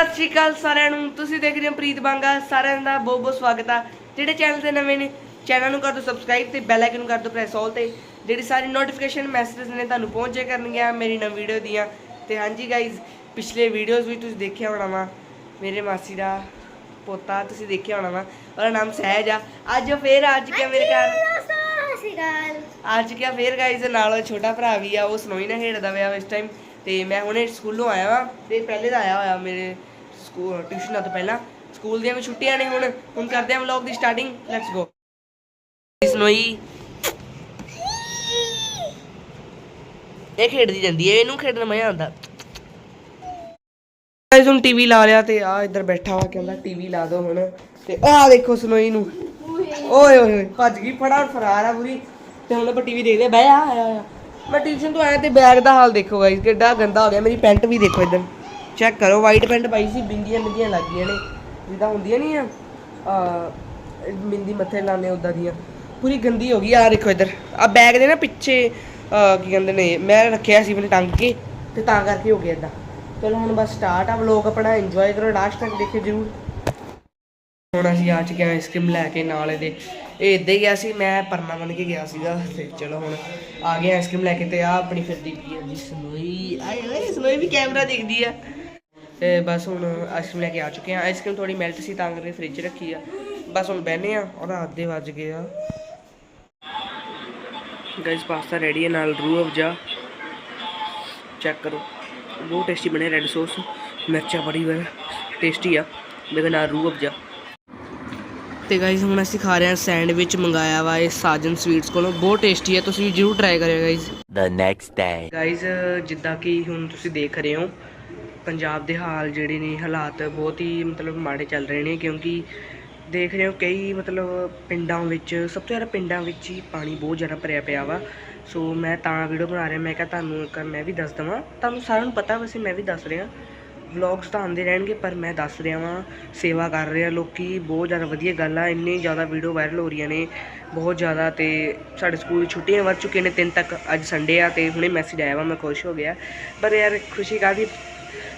ਸਤਿ ਸ਼੍ਰੀ ਅਕਾਲ ਸਾਰਿਆਂ ਨੂੰ। ਤੁਸੀਂ ਦੇਖ ਰਹੇ ਹੋ ਪ੍ਰੀਤ ਬਾਂਗਾ। ਸਾਰਿਆਂ ਦਾ ਬਹੁਤ ਬਹੁਤ ਸਵਾਗਤ ਆ। ਜਿਹੜੇ ਚੈਨਲ ਤੇ ਨਵੇਂ ਨੇ ਚੈਨਲ ਨੂੰ ਕਰ ਦਿਓ ਸਬਸਕ੍ਰਾਈਬ ਤੇ ਬੈਲ ਆਈਕਨ ਨੂੰ ਕਰ ਦਿਓ ਪ੍ਰੈਸ ਆਲ ਤੇ। ਜਿਹੜੀ ਸਾਰੀ ਨੋਟੀਫਿਕੇਸ਼ਨ ਮੈਸੇजेस ਨੇ ਤੁਹਾਨੂੰ ਪਹੁੰਚੇ ਕਰਨਗੀਆਂ ਮੇਰੀ ਨਵੀਂ ਵੀਡੀਓ ਦੀਆਂ। ਤੇ ਹਾਂਜੀ ਗਾਇਜ਼ ਪਿਛਲੇ ਵੀਡੀਓਜ਼ ਵੀ ਤੁਸੀਂ ਦੇਖਿਆ ਹੋਣਾ ਵਾ। ਮੇਰੇ ਮਾਸੀ ਦਾ ਪੋਤਾ ਤੁਸੀਂ ਦੇਖਿਆ ਹੋਣਾ ਵਾ। ਉਹਦਾ ਨਾਮ ਸਹਿਜ ਆ। ਅੱਜ ਉਹ ਫੇਰ ਆ ਚੁੱਕਿਆ ਮੇਰੇ ਘਰ। ਆ ਚੁੱਕਿਆ ਫੇਰ ਗਾਇਜ਼ ਨਾਲ ਛੋਟਾ ਭਰਾ ਵੀ ਆ। ਉਹ ਸਨੋਈ ਨਾਲ ਖੇਡਦਾ ਪਿਆ ਇਸ ਟਾਈਮ ਤੇ ਮੈਂ ਹੁਣੇ ਸਕੂਲੋਂ ਆਇਆ ਵਾਂ। ਤੇ ਪਹਿਲੇ ਦਾ ਆਇਆ ਹੋਇਆ ਮੇਰੇ ਸਕੂਲ ਟਿਊਸ਼ਨਾਂ ਤੋਂ ਪਹਿਲਾਂ। ਸਕੂਲ ਦੀਆਂ ਵੀ ਛੁੱਟੀਆਂ ਨੇ ਹੁਣ। ਹੁਣ ਕਰਦੇ ਹਾਂ ਵਲੌਗ ਦੀ ਸਟਾਰਟਿੰਗ ਲੈਟਸ ਗੋ ਸਨੋਈ ਇਹ ਖੇਡਦੀ ਜਾਂਦੀ ਹੈ। ਇਹਨੂੰ ਖੇਡਣ ਮਜ਼ਾ ਆਉਂਦਾ। ਗਾਇਜ਼ ਹੁਣ ਟੀਵੀ ਲਾ ਲਿਆ ਤੇ ਆ ਇੱਧਰ ਬੈਠਾ ਵਾ, ਕਹਿੰਦਾ ਟੀਵੀ ਲਾ ਦੋ ਹੁਣ। ਤੇ ਆਹ ਦੇਖੋ ਸਨੋਈ ਨੂੰ। ਓਏ ਓਏ ਓਏ, ਭੱਜ ਗਈ, ਫੜਾ, ਫਰਾਰ ਆ ਪੂਰੀ। ਤੇ ਹੁਣ ਆਪਾਂ ਟੀਵੀ ਦੇਖਦੇ ਬਹਿ ਆ ਮੈਂ ਟਿਊਸ਼ਨ ਤੋਂ ਆਇਆ ਤੇ ਬੈਗ ਦਾ ਹਾਲ ਦੇਖੋ ਗਾਇਸ ਕਿੱਡਾ ਗੰਦਾ ਹੋ ਗਿਆ। ਮੇਰੀ ਪੈਂਟ ਵੀ ਦੇਖੋ ਇੱਧਰ। ਚੈੱਕ ਕਰੋ। ਵਾਈਟ ਪੈਂਟ ਪਾਈ ਸੀ, ਬਿੰਦੀਆਂ ਬਿੰਦੀਆਂ ਲੱਗ ਗਈਆਂ ਨੇ। ਜਿੱਦਾਂ ਹੁੰਦੀਆਂ ਨਹੀਂ ਆ ਆ, ਬਿੰਦੀ ਮੱਥੇ ਲਾਣੇ ਉਦਾਂ ਦੀਆਂ। ਪੂਰੀ ਗੰਦੀ ਹੋ ਗਈ ਆ ਦੇਖੋ ਇੱਧਰ। ਆ ਬੈਗ ਦੇ ਨਾ ਪਿੱਛੇ ਕੀ ਕਹਿੰਦੇ ਨੇ, ਮੈਂ ਰੱਖਿਆ ਸੀ ਮੈਨੂੰ ਟੰਗ ਕੇ, ਤੇ ਤਾਂ ਕਰਕੇ ਹੋ ਗਿਆ ਇਦਾਂ ਚਲੋ ਹੁਣ ਬਸ ਸਟਾਰਟ ਆ ਵਲੋਗ ਆਪਣਾ ਇੰਜੋਏ ਕਰੋ ਲਾਸਟ ਤੱਕ ਦੇਖਿਓ ਜਰੂਰ। ਹੁਣ ਅਸੀਂ ਆ ਚੁੱਕੇ ਹਾਂ ਆਈਸਕ੍ਰੀਮ ਲੈ ਕੇ ਨਾਲ ਇਹਦੇ। ਇਹ ਇੱਦਾਂ ਹੀ ਗਿਆ ਸੀ ਮੈਂ ਪਰਨਾ ਬਣ ਕੇ ਗਿਆ ਸੀਗਾ, ਤੇ ਚਲੋ ਹੁਣ ਆ ਗਏ ਆਈਸਕ੍ਰੀਮ ਲੈ ਕੇ, ਤੇ ਆ ਆਪਣੀ ਫਿਰਦੀ ਪਈ ਹੈ ਜੀ, ਸਨੋਈ। ਆਏ ਓਏ ਸਨੋਈ ਵੀ ਕੈਮਰਾ ਦੇਖਦੀ ਆ। ਬਸ ਹੁਣ ਆਈਸਕ੍ਰੀਮ ਲੈ ਕੇ ਆ ਚੁੱਕੇ ਹਾਂ। ਆਈਸਕ੍ਰੀਮ ਥੋੜੀ ਮੈਲਟ ਸੀ ਤਾਂ ਕਰਕੇ ਫ੍ਰਿਜ ਰੱਖੀ ਆ। ਬਸ ਹੁਣ ਬਹਿਨੇ ਆ ਉਹਦਾ ਅੱਧੇ ਵੱਜ ਗਏ ਆ। ਗਾਇਸ ਪਾਸਤਾ ਰੈਡੀ ਹੈ ਨਾਲ ਰੂ ਅਫਜਾ। ਚੈੱਕ ਕਰੋ। ਬਹੁਤ ਟੇਸਟੀ ਬਣਿਆ ਰੈੱਡ ਸੌਸ ਮਿਰਚਾਂ ਬੜੀ ਵਾਰ ਟੇਸਟੀ ਆ। ਮੇਰੇ ਨਾਲ ਰੂ ਅਫਜਾ। ਤੇ ਗਾਇਸ ਹੁਣ ਅਸੀਂ ਖਾ ਰਹੇ ਹਾਂ ਸੈਂਡਵਿਚ ਮੰਗਾਇਆ ਵਾ ਇਹ ਸਾਜਨ ਸਵੀਟਸ ਕੋਲੋਂ। ਬਹੁਤ ਟੇਸਟੀ ਹੈ ਤੁਸੀਂ ਵੀ ਜਰੂਰ ਟਰਾਈ ਕਰਿਓ guys the next day. Guys ਜਿੱਦਾਂ ਕਿ ਹੁਣ ਤੁਸੀਂ ਦੇਖ ਰਹੇ ਹੋ ਪੰਜਾਬ ਦੇ ਹਾਲ ਜਿਹੜੇ ਨੇ, ਹਾਲਾਤ ਬਹੁਤ ਹੀ ਮਤਲਬ ਮਾੜੇ ਚੱਲ ਰਹੇ ਨੇ ਕਿਉਂਕਿ ਦੇਖ ਰਹੇ ਹੋ ਕਈ ਮਤਲਬ ਪਿੰਡਾਂ ਵਿੱਚ, ਸਭ ਤੋਂ ਜ਼ਿਆਦਾ ਪਿੰਡਾਂ ਵਿੱਚ ਹੀ ਪਾਣੀ ਬਹੁਤ ਜ਼ਿਆਦਾ ਭਰਿਆ ਪਿਆ ਵਾ। ਸੋ ਮੈਂ ਤਾਂ ਵੀਡੀਓ ਬਣਾ ਰਿਹਾ, ਮੈਂ ਕਿਹਾ ਤੁਹਾਨੂੰ ਇੱਕ ਮੈਂ ਵੀ ਦੱਸ ਦਵਾਂ। ਤੁਹਾਨੂੰ ਸਾਰਿਆਂ ਨੂੰ ਪਤਾ ਵੈਸੇ ਮੈਂ ਵੀ ਦੱਸ ਰਿਹਾ। ਵਲੌਗਸ ਤਾਂ ਆਉਂਦੇ ਰਹਿਣਗੇ, ਪਰ ਮੈਂ ਦੱਸ ਰਿਹਾ ਵਾਂ, ਸੇਵਾ ਕਰ ਰਿਹਾ ਆ ਲੋਕੀ, ਬਹੁਤ ਜ਼ਿਆਦਾ ਵਧੀਆ ਗੱਲ ਆ, ਇੰਨੀ ਜ਼ਿਆਦਾ ਵੀਡੀਓ ਵਾਇਰਲ ਹੋ ਰਹੀਆਂ ਨੇ, ਬਹੁਤ ਜ਼ਿਆਦਾ ਤੇ ਸਾਡੇ ਸਕੂਲ ਛੁੱਟੀਆਂ ਵੱਧ ਚੁੱਕੇ ਨੇ, ਤਿੰਨ ਤੱਕ ਅੱਜ ਸੰਡੇ ਆ ਤੇ ਹੁਣੇ ਮੈਸੇਜ ਆਇਆ ਵਾ, ਮੈਂ ਖੁਸ਼ ਹੋ ਗਿਆ। ਪਰ ਯਾਰ ਖੁਸ਼ੀ ਕਾਹਦੀ?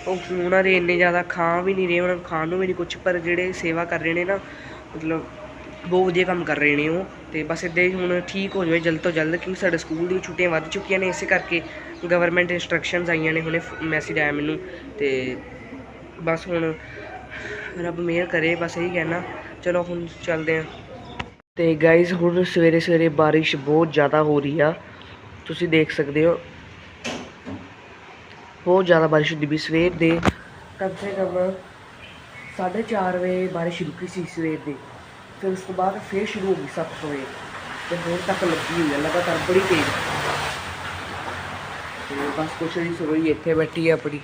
ਉਹ ਉਹਨਾਂ ਦੇ ਇੰਨੇ ਜ਼ਿਆਦਾ ਖਾ ਵੀ ਨਹੀਂ ਰਹੇ, ਉਹਨਾਂ ਨੂੰ ਖਾਣ ਨੂੰ ਵੀ ਨਹੀਂ ਕੁਝ ਪਰ ਜਿਹੜੇ ਸੇਵਾ ਕਰ ਰਹੇ ਨੇ ਨਾ, ਮਤਲਬ ਬਹੁਤ ਵਧੀਆ ਕੰਮ ਕਰ ਰਹੇ ਨੇ ਉਹ। ਤੇ ਬਸ ਇੱਦਾਂ ਹੀ ਹੁਣ ਠੀਕ ਹੋ ਜਾਵੇ ਜਲਦ ਤੋਂ ਜਲਦ, ਕਿਉਂਕਿ ਸਾਡੇ ਸਕੂਲ ਦੀ ਛੁੱਟੀਆਂ ਵੱਧ ਚੁੱਕੀਆਂ ਨੇ, ਇਸੇ ਕਰਕੇ ਗਵਰਨਮੈਂਟ ਇੰਸਟਰਕਸ਼ਨਸ ਆਈਆਂ ਨੇ, ਹੁਣੇ ਮੈਸੇਜ ਆਇਆ ਮੈਨੂੰ। ਤੇ ਬਸ ਹੁਣ ਰੱਬ ਮਿਹਰ ਕਰੇ, ਬਸ ਇਹੀ ਕਹਿਣਾ। ਚਲੋ ਹੁਣ ਚੱਲਦੇ ਹਾਂ। ਤੇ ਗਾਇਜ਼ ਹੁਣ ਸਵੇਰੇ ਸਵੇਰੇ ਬਾਰਿਸ਼ ਬਹੁਤ ਜ਼ਿਆਦਾ ਹੋ ਰਹੀ ਆ। ਤੁਸੀਂ ਦੇਖ ਸਕਦੇ ਹੋ ਬਹੁਤ ਜ਼ਿਆਦਾ ਬਾਰਿਸ਼ ਹੁੰਦੀ ਵੀ ਸਵੇਰ ਦੇ। ਕਮ ਸੇ ਕਮ 4:30 ਵਜੇ ਬਾਰਿਸ਼ ਰੁਕੀ ਸੀ ਸਵੇਰ ਦੀ। ਫਿਰ ਉਸ ਤੋਂ ਬਾਅਦ ਫੇਰ ਸ਼ੁਰੂ ਹੋ ਗਈ 7 ਵਜੇ ਤੇ ਹੁਣ ਤੱਕ ਲੱਗੀ ਹੋਈ ਹੈ ਲਗਾਤਾਰ ਬੜੀ ਤੇਜ਼। ਤੇ ਬਸ ਕੁਛ ਨਹੀਂ ਸਰੋਈ ਇੱਥੇ ਬੈਠੀ ਹੈ ਆਪਣੀ।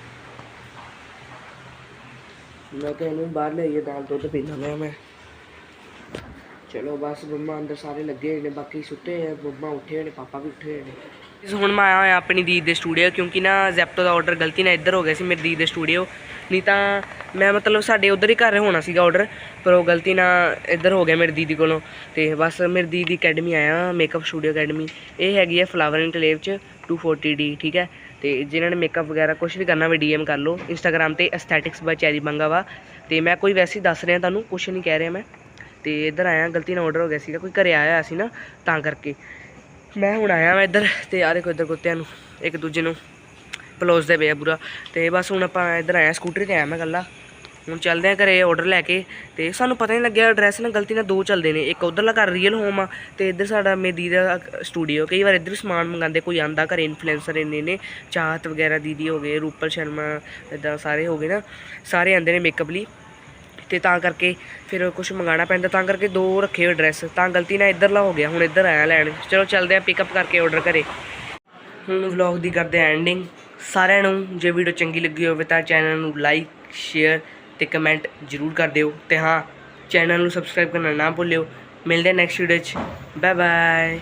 ਮੈਂ ਕਿਹਾ ਇਹਨੂੰ ਬਾਹਰ ਲਈਏ ਦਾਲ, ਦੁੱਧ ਪੀਣਾ ਮੈਂ ਮੈਂ। ਚਲੋ ਬਸ ਮੰਮਾ ਅੰਦਰ ਸਾਰੇ ਲੱਗੇ ਹੋਏ ਨੇ, ਬਾਕੀ ਸੁੱਤੇ ਆ, ਮੰਮਾ ਉੱਠੇ ਹੋਏ ਨੇ, ਪਾਪਾ ਵੀ ਉੱਠੇ ਹੋਏ ਨੇ। ਹੁਣ ਮੈਂ ਆਇਆ ਹੋਇਆ ਆਪਣੀ ਦੀਦ ਦੇ ਸਟੂਡੀਓ ਕਿਉਂਕਿ ਨਾ ਜ਼ੈਪਟੋ ਦਾ ਆਰਡਰ ਗਲਤੀ ਨਾਲ ਇੱਧਰ ਹੋ ਗਿਆ ਸੀ ਮੇਰੀ ਦੀਦ ਦੇ ਸਟੂਡੀਓ ਨਹੀਂ ਤਾਂ ਮੈਂ ਮਤਲਬ ਸਾਡੇ ਉਧਰ ਹੀ ਘਰ ਹੋਣਾ ਸੀਗਾ ਆਰਡਰ ਪਰ ਉਹ ਗਲਤੀ ਨਾਲ ਇੱਧਰ ਹੋ ਗਿਆ ਮੇਰੀ ਦੀਦੀ ਕੋਲੋਂ। ਤੇ ਬਸ ਮੇਰੀ ਦੀਦੀ ਅਕੈਡਮੀ ਆਇਆ ਮੇਕਅਪ ਸਟੂਡੀਓ ਅਕੈਡਮੀ ਇਹ ਹੈਗੀ ਹੈ ਫਲਾਵਰ ਇਨਕਲੇਵ ਚ 240D ਠੀਕ ਹੈ? ਤੇ ਜਿਨ੍ਹਾਂ ਨੇ ਮੇਕਅਪ ਵਗੈਰਾ ਕੁਝ ਵੀ ਕਰਨਾ ਵੀ ਡੀਐਮ ਕਰ ਲਓ। ਇੰਸਟਾਗ੍ਰam ਤੇ ਐਸਥੈਟਿਕਸ ਬਾਈ ਚੈਰੀ ਬੰਗਾ ਵਾ। ਤੇ ਮੈਂ ਕੋਈ ਵੈਸੇ ਹੀ ਦੱਸ ਰਿਹਾ ਤੁਹਾਨੂੰ ਕੁਝ ਨਹੀਂ ਕਹਿ ਰਿਹਾ ਮੈਂ। ਤੇ ਇੱਧਰ ਆਇਆ, ਗਲਤੀ ਨਾਲ ਆਰਡਰ ਹੋ ਗਿਆ ਸੀਗਾ, ਕੋਈ ਘਰੇ ਆਇਆ ਹੋਇਆ ਸੀ ਨਾ, ਤਾਂ ਕਰਕੇ। ਮੈਂ ਹੁਣ ਆਇਆ ਮੈਂ ਇੱਧਰ ਤੇ ਆ ਦੇਖੋ ਇੱਧਰ ਕੁੱਤਿਆਂ ਨੂੰ, ਇੱਕ ਦੂਜੇ ਨੂੰ ਪਲੋਸਦੇ ਪਏ ਆ ਪੂਰਾ। ਤੇ ਬਸ ਹੁਣ ਆਪਾਂ ਇੱਧਰ ਆਇਆ ਸਕੂਟਰੀ ਤੇ ਆਇਆ ਮੈਂ ਇਕੱਲਾ। ਹੁਣ ਚੱਲਦੇ ਆ ਘਰੇ ਆਰਡਰ ਲੈ ਕੇ ਤੇ ਸਾਨੂੰ ਪਤਾ ਨਹੀਂ ਲੱਗਿਆ ਐਡਰੈਸ ਨਾਲ ਗਲਤੀ ਨਾਲ ਦੋ ਚੱਲਦੇ ਨੇ, ਇੱਕ ਉਧਰਲਾ ਘਰ ਰੀਅਲ ਹੋਮ ਆ ਤੇ ਇੱਧਰ ਸਾਡਾ ਮੇਰੀ ਦੀਦੀ ਦਾ ਸਟੂਡੀਓ ਕਈ ਵਾਰ ਇੱਧਰ ਸਮਾਨ ਮੰਗਾਉਂਦੇ, ਕੋਈ ਆਂਦਾ ਘਰੇ ਇਨਫਲੂਐਂਸਰ ਇੰਨੇ ਨੇ, ਚਾਹਤ ਵਗੈਰਾ ਦੀਦੀ ਹੋ ਗਏ, ਰੂਪਲ ਸ਼ਰਮਾ ਇਦਾਂ ਸਾਰੇ ਹੋ ਗਏ ਨਾ, ਸਾਰੇ ਆਂਦੇ ਨੇ ਮੇਕਅਪ ਲਈ। ਤੇ ਤਾਂ ਕਰਕੇ ਫਿਰ ਕੁਝ ਮੰਗਾਉਣਾ ਪੈਂਦਾ, ਤਾਂ ਕਰਕੇ ਦੋ ਰੱਖੇ ਹੋਏ ਐਡਰੈਸ ਤਾਂ ਗਲਤੀ ਨਾਲ ਇੱਧਰਲਾ ਹੋ ਗਿਆ, ਹੁਣ ਇੱਧਰ ਆਇਆ ਲੈਣ। ਚਲੋ ਚੱਲਦੇ ਆ ਪਿਕਅਪ ਕਰਕੇ ਆਰਡਰ ਕਰੇ ਹੁਣ ਵਲੌਗ ਦੀ ਕਰਦੇ ਆ ਐਂਡਿੰਗ ਸਾਰਿਆਂ ਨੂੰ ਜੇ ਵੀਡੀਓ ਚੰਗੀ ਲੱਗੀ ਹੋਵੇ ਤਾਂ ਚੈਨਲ ਨੂੰ ਲਾਈਕ ਸ਼ੇਅਰ ਤੇ ਕਮੈਂਟ ਜ਼ਰੂਰ ਕਰ ਦਿਓ। ਤੇ ਹਾਂ ਚੈਨਲ ਨੂੰ ਸਬਸਕ੍ਰਾਈਬ ਕਰਨਾ ਨਾ ਭੁੱਲਿਓ। ਮਿਲਦੇ ਨੈਕਸਟ ਵੀਡੀਓ 'ਚ। Bye bye